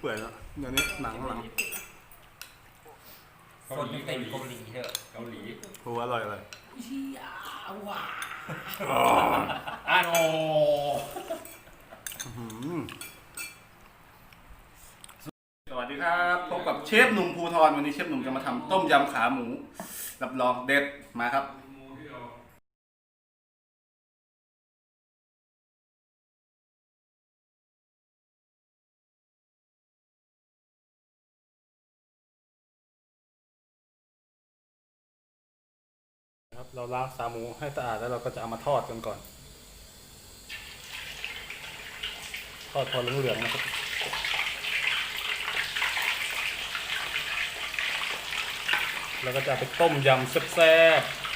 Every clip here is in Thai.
เปื่อยแล้วเดี๋ยวนี้หนังหลังคนที่เป็นเกาหลีเถอะเกาหลีโอ้อร่อยเลยเชียว้าอ่านโอสวัสดีครับพบกับเชฟหนุ่มภูทรวันนี้เชฟหนุ่มจะมาทำต้มยำขาหมูรับรองเด็ดมาครับ ครับเราล้างขาหมูให้สะอาดแล้วเราก็จะเอามาทอดกันก่อน ทอดพอเหลืองๆนะครับแล้วก็จะไปต้มยำแซ่บๆ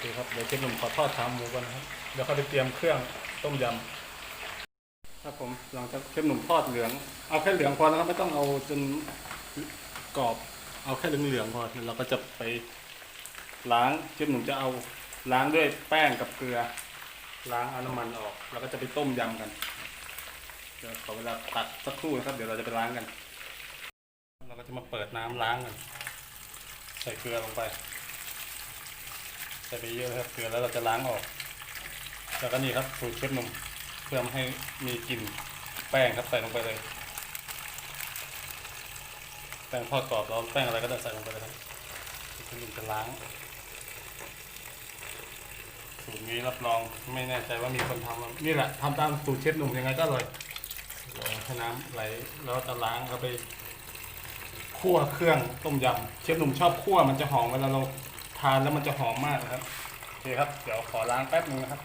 ดูครับเดี๋ยวเชฟหนุ่มขอทอดขาหมูก่อนนะครับเดี๋ยวเขาไปเตรียมเครื่องต้มยำครับผมหลังจากเชฟหนุ่มทอดเหลือง เอาแค่เหลืองพอนะครับไม่ต้องเอาจนกรอบ เอาแค่เหลืองๆพอเราก็จะไปล้างเชฟหนุ่มจะเอาล้างด้วยแป้งกับเกลือ ล้างเอาน้ำมันออก แล้วก็จะไปต้มยำกันเดี๋ยวขอเวลาตัดสักครู่นะครับ เดี๋ยวเราจะไปล้างกัน เราก็จะมาเปิดน้ำล้างกัน ใส่เกลือลงไป ใส่ไปเยอะครับ เกลือแล้วเราจะล้างออก แล้วก็นี่ครับสูตรเชฟหนุ่มเพื่อให้มีกลิ่นแป้งครับใส่ลงไปเลย แป้งทอดกรอบเราแป้งอะไรก็ได้ใส่ลงไปเลยครับเชฟหนุ่มจะล้างสูตรนี้รับรองไม่แน่ใจว่ามีคนทำหรือนี่แหละทำตามสูตรเชฟหนุ่มยังไงก็อร่อยรอให้น้ำไหลแล้วจะล้างเอาไปคั่วเครื่องต้มยำเชฟหนุ่มชอบคั่วมันจะหอมเวลาเราทานแล้วมันจะหอมมากนะครับโอเคครับเดี๋ยวขอล้างแป๊บนึงนะครับ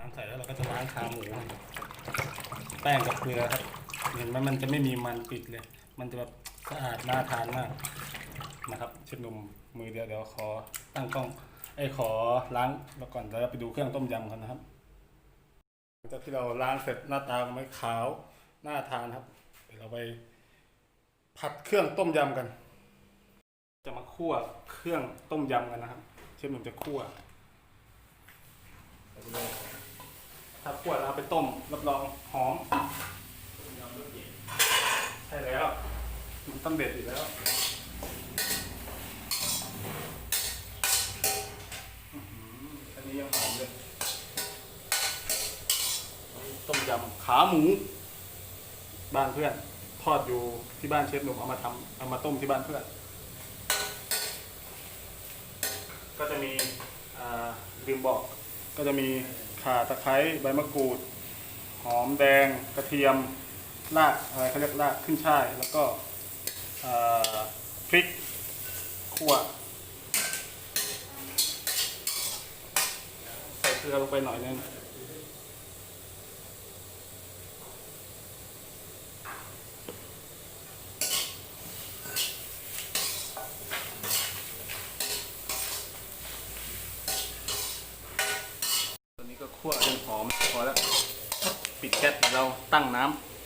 น้ำใส่แล้วเราก็จะล้างขาหมูแป้งกับเกลือครับ เห็นไหมมันจะไม่มีมันติดเลย มันจะแบบสะอาดน่าทานมากนะครับเชฟหนุ่มมือเดียวเดี๋ยวขอตั้งกล้องไอ้ขอล้างแล้วก่อนแล้วเราไปดูเครื่องต้มยำกันนะครับหลังจากที่เราล้างเสร็จหน้าตาไม่ขาวน่าทานครับ เดี๋ยวเราไปผัดเครื่องต้มยำกัน จะมาคั่วเครื่องต้มยำกันนะครับ เชฟหนุ่มจะคั่วถ้าคั่วแล้วไปต้มรับรองหอม ใช่แล้วมันต้องเด็ดอยู่แล้วอันนี้ยังหอมเลยต้มยำขาหมู บ้านเพื่อน ทอดอยู่ที่บ้านเชฟหนุ่มเอามาทำเอามาต้มที่บ้านเพื่อน ก็จะมีลืมบอกก็จะมีข่าตะไคร้ใบมะกรูด หอมแดงกระเทียม รากอะไรเขาเรียกรากขึ้นช่าย แล้วก็พริกขั่วใส่เกลือลงไปหน่อยนึงตอนนี้ก็คั่วจนหอมพอแล้ว ปิดแก๊สเราตั้งน้ำ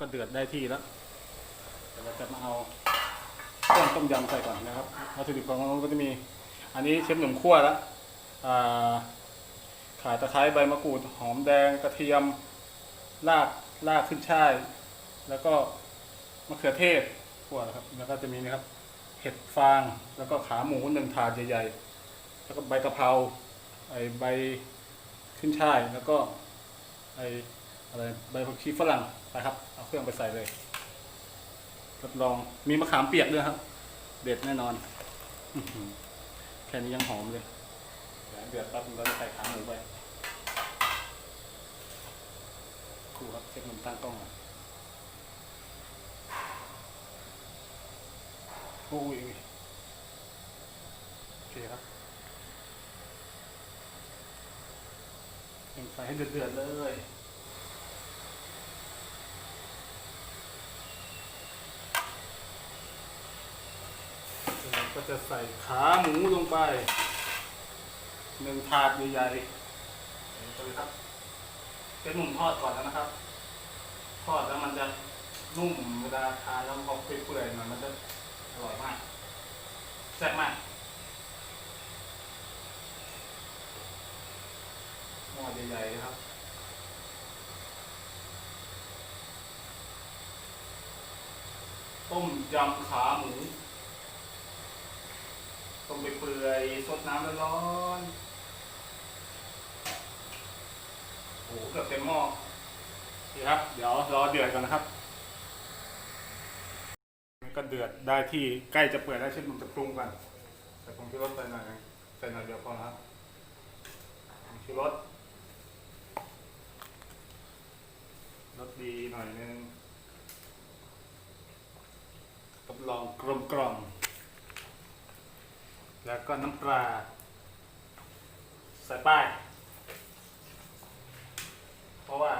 ก็เดือดได้ที่แล้วเดี๋ยวเราจะมาเอาเครื่องต้มยำใส่ก่อนนะครับวัตถุดิบของเราก็จะมี อันนี้เชฟหนุ่มคั่วแล้วข่าตะไคร้ใบมะกรูดหอมแดงกระเทียมรากรากขึ้นช่าย แล้วก็มะเขือเทศคั่วแล้วครับ แล้วก็จะมีนะครับ เห็ดฟางแล้วก็ขาหมูหนึ่งถาดใหญ่ๆ แล้วก็ใบกะเพราไอใบขึ้นช่ายแล้วก็ไออะไรใบผักชีฝรั่ง ไปครับ เอาเครื่องไปใส่เลยรับรองมีมะขามเปียกด้วยครับ เด็ดแน่นอนแค่นี้ยังหอมเลยเดี๋ยวเดือดปั๊บเราจะใส่ขาหมูไปครูครับเช็คมุมตั้งกล้องโอ้ยโอเคครับเป็นไฟให้เดือดๆเลยเรา ก็จะใส่ขาหมูลงไปหนึ่งถาดใหญ่ๆเห็นไหมครับ เป็นหมุนทอดก่อนแล้วนะครับ ทอดแล้วมันจะนุ่มเวลาทานแล้วพอเปื่อยๆหน่อยมันจะอร่อยมากแซ่บมากม้อใหญ่ๆครับต้มยำขาหมู ไปเปื่อยๆสดน้ำร้อนๆโอ้โหเกือบเต็มหม้อนี่ครับ เดี๋ยวรอเดือดก่อนนะครับนี่ก็เดือดได้ที่ใกล้จะเปื่อยแล้เช่นผมจะปรุงกัน แต่ผมจะลดใส่หน่อยใส่หน่อยเดียวพอนะครับผมชูรสรสดีหน่อยนึงรับรองกลมกล่อม แล้วก็น้ำปลาใส่ป้าย เพราะว่า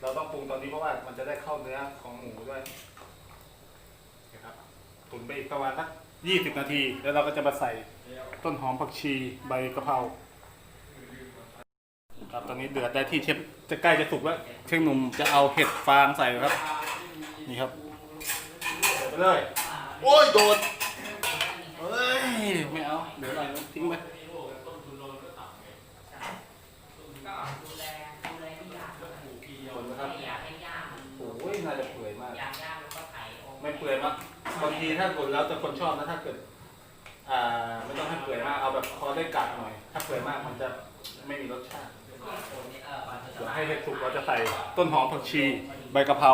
เราต้องปรุงตอนนี้เพราะว่ามันจะได้เข้าเนื้อของหมูด้วยนะครับตุ๋นไปอีกประมาณสักยี่สิบนาที แล้วเราก็จะมาใส่ต้นหอมผักชีใบกะเพราครับตอนนี้เดือดได้ที่เชฟจะใกล้จะสุกแล้วเชฟหนุ่มจะเอาเห็ดฟางใส่ครับ นี่ครับใส่ไปเลย โอ้ยโดด เฮ้ย ไม่เอา เดี๋ยวอะไรทิ้งไป ก็ดูแลดูแลไม่ยาก คนนะครับ ไม่อยากให้ยาก โอ้ยน่าจะเปื่อยมาก อยากยากแล้วก็ไถโอ้ ไม่เปื่อยมากบางทีถ้าคนแล้วแต่คนชอบนะถ้าเกิด อ่า ไม่ต้องให้เปื่อยมากเอาแบบพอได้กัดหน่อย ถ้าเปื่อยมากมันจะไม่มีรสชาติเดี๋ยวให้เห็ดสุกเราจะใส่ต้นหอมผักชี ใบกะเพรา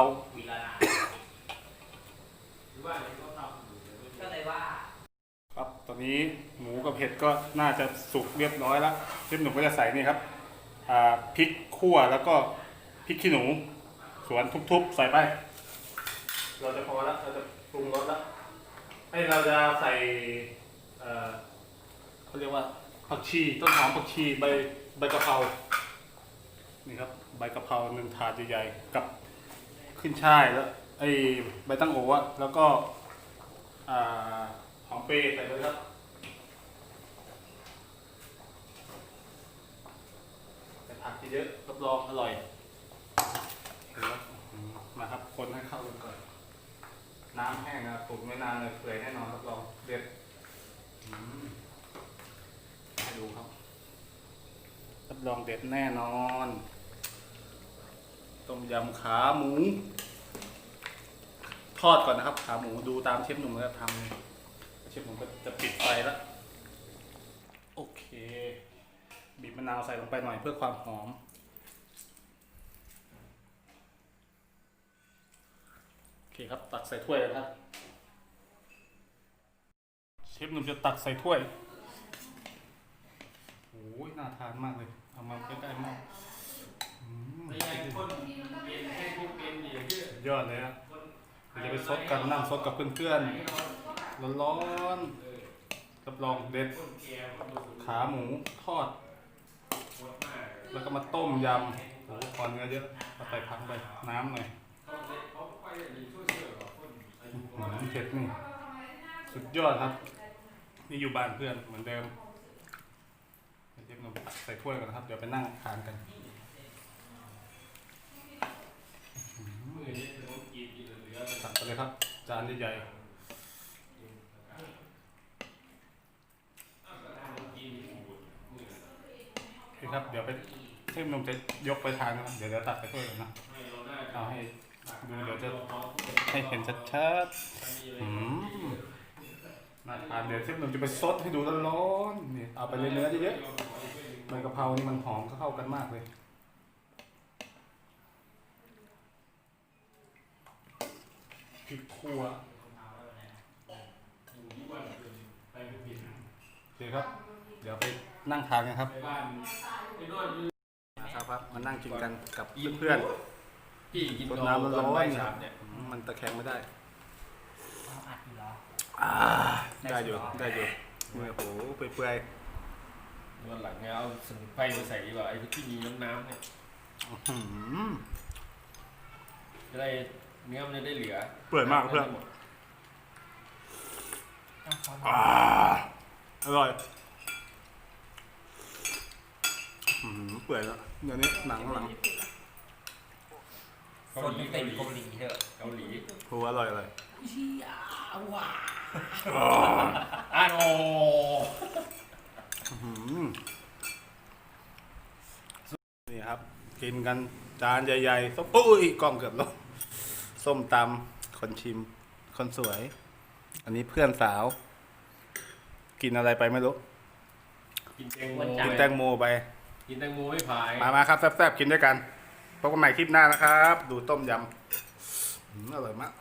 ครับตอนนี้หมูกับเห็ดก็น่าจะสุกเรียบร้อยแล้วเชฟหนุ่มก็จะใส่นี่ครับพริกขั่วแล้วก็พริกขี้หนู สวนทุบๆ ใส่ไป เราจะพอแล้วเราจะ ปรุงรสแล้วให้เราจะใส่เอ่อเขาเรียกว่าผักชีต้นหอมผักชีใบใบกะเพรานี่ครับใบกะเพราหนึ่งถาดใหญ่ๆกับขึ้นช่ายแล้วไอ้ใบตั้งโออะแล้วก็อ่าหอมเปรย์ใส่เลยครับใส่ผักเยอะๆรับรองอร่อยมาครับคนให้เข้ากันก่อน น้ำแห้งนะตุ๋นไม่นานเลยเปื่อยแน่นอนรับรองเด็ดให้ดูครับ รับรองเด็ดแน่นอน ต้มยำขาหมู ทอดก่อนนะครับ ขาหมูดูตามเชฟหนุ่มก็ทำเชฟหนุ่มก็จะปิดไฟแล้ว โอเค บีบมะนาวใส่ลงไปหน่อยเพื่อความหอม โอเครับตักใส่ถ้วยเลยครับเชฟหนุ่มจะตักใส่ถ้วยโอ้ยน่าทานมากเลยเอามาใกล้ๆมากอืมสุดยอดเลยครับจะไปซดกันนั่งซดกับเพื่อนๆร้อนๆรับรองเด็ดขาหมูทอด แล้วก็มาต้มยำโอ้โหคอนเนื้อเยอะเอาใส่พักไปน้ำหน่อย หืมเผ็ดนี่ สุดยอดครับ นี่อยู่บ้านเพื่อนเหมือนเดิมเดี๋ยวเชฟหนุ่มใส่ถ้วยกันนะครับ เดี๋ยวไปนั่งทานกันตักไปเลยครับ จานใหญ่ๆโอเคครับ เดี๋ยวไปเชฟหนุ่มจะยกไปทานนะเดี๋ยวเดี๋ยวตักไปถ้วยกันนะ เอาให้ ดูเดี๋ยวจะให้เห็นชัดๆอืมน่าทานเดี๋ยวเชฟหนุ่มจะไปซดให้ดูร้อนๆนี่เอาไปเลยเนื้อเยอะๆใบกะเพรานี่มันหอมเข้ากันมากเลยพริกคั่วโอเคครับ เดี๋ยวไปนั่งทานกันครับนะครับครับมานั่งกินกันกับเพื่อน พี่กินๆรดน้ำน้ำร้อนร้อนๆๆคครัรับบเนี่ยอืมมันตะแคงไม่ได้ต้องอัดอยู่แล้วอ่าได้อยู่ได้อยู่เนี่ยโอ้โหเปื่อยวันหลังเนี่ยเอาสมุนไพรมาใส่ดีกว่าไอ้ที่มีน้ำน้ำๆเนี่ยๆอื้อหือจะได้เนื้อมันจะได้เหลือ เปื่อยมากเพื่อนอ่าอร่อยอื้อหือเปื่อยแล้วเดี๋ยวนี้หนังหลัง เกาคนหลีเต็มเกาหลีเถอะเกาหลีโอ้อร่อยอร่อยเชี่ยว้าอ่านโออื้อหือนี่กินกันจานใหญ่ๆส้มอุ้ยกล้องเกือบลงส้มตำคนชิม คนสวย อันนี้เพื่อนสาว กินอะไรไปไม่รู้ กินแตงโมกินแตงโมไป กินแตงโมไม่พาย มามาครับแซ่บๆกินด้วยกัน พบกันใหม่คลิปหน้านะครับ ดูต้มยำอร่อยมาก